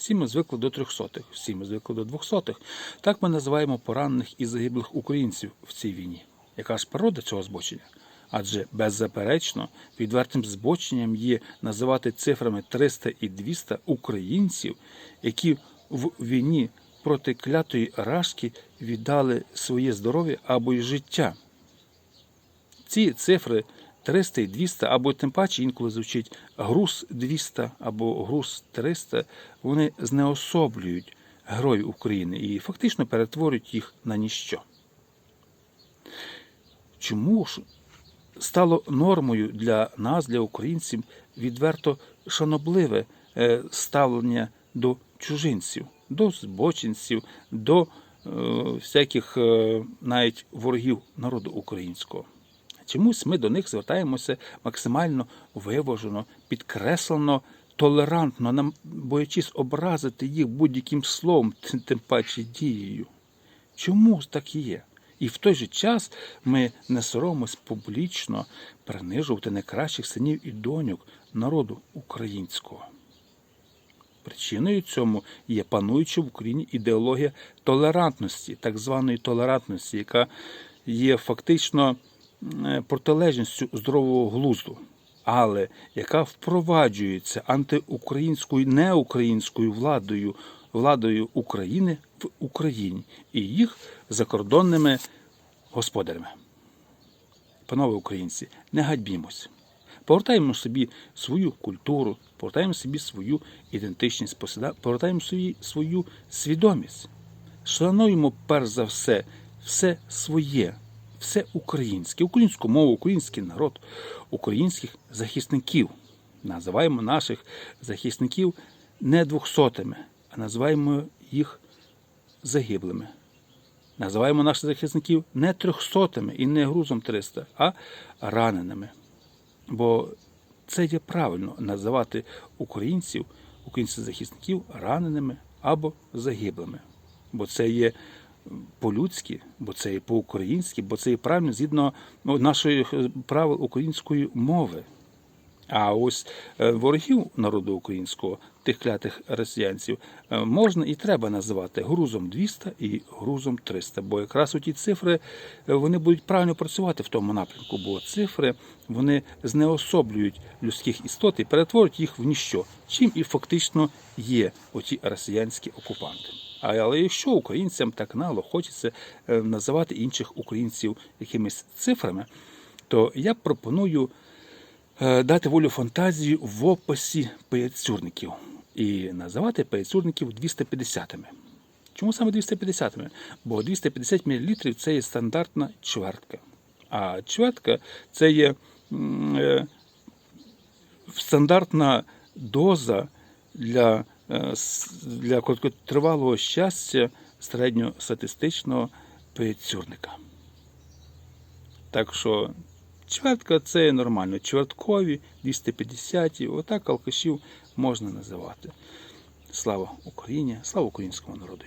Всі ми звикли до трьохсотих, всі ми звикли до двохсотих. Так ми називаємо поранених і загиблих українців в цій війні. Яка ж природа цього збочення? Адже беззаперечно відвертим збоченням є називати цифрами 300 і 200 українців, які в війні проти клятої рашки віддали своє здоров'я або й життя. Ці цифри 300 і 200, або тим паче інколи звучить груз 200 або груз 300, вони знеособлюють героїв України і фактично перетворюють їх на ніщо. Чому ж стало нормою для нас, для українців, відверто шанобливе е, ставлення до чужинців, до збочинців, до е, всяких е, навіть ворогів народу українського? Чомусь ми до них звертаємося максимально виважено, підкреслено, толерантно, нам боячись образити їх будь-яким словом, тим- паче дією. Чому так є? І в той же час ми не соромимось публічно принижувати найкращих синів і доньок народу українського. Причиною цьому є пануюча в Україні ідеологія толерантності, так званої толерантності, яка є фактично протилежністю здорового глузду, але яка впроваджується антиукраїнською неукраїнською владою, владою України в Україні і їх закордонними господарями. Панове українці, не гадьбімось. Повертаємо собі свою культуру, повертаємо собі свою ідентичність, повертаємо собі свою свідомість. Шануємо перш за все все своє, все українське, українську мову, український народ, українських захисників. Називаємо наших захисників не двохсотими, а називаємо їх загиблими. Називаємо наших захисників не трьохсотими і не грузом 300, а раненими. Бо це є правильно називати українців, українських захисників раненими або загиблими. Бо це є по-людськи, бо це і по-українськи, бо це і правильно згідно нашої наших е, правил української мови. А ось е, ворогів народу українського, тих клятих росіянців, е, можна і треба називати грузом 200 і грузом 300, бо якраз у ті цифри е, вони будуть правильно працювати в тому напрямку, бо цифри вони знеособлюють людських істот і перетворюють їх в ніщо, чим і фактично є оті росіянські окупанти. Але якщо українцям так нало хочеться називати інших українців якимись цифрами, то я пропоную дати волю фантазії в описі паяцюрників і називати паяцюрників 250-ми. Чому саме 250-ми? Бо 250 мл це є стандартна чвертка. А чвертка це є е, стандартна доза для, е, для короткотривалого щастя середньостатистичного паяцюрника. Так що чвертка це нормально. Чверткові, 250, отак алкашів можна називати. Слава Україні, слава українському народу.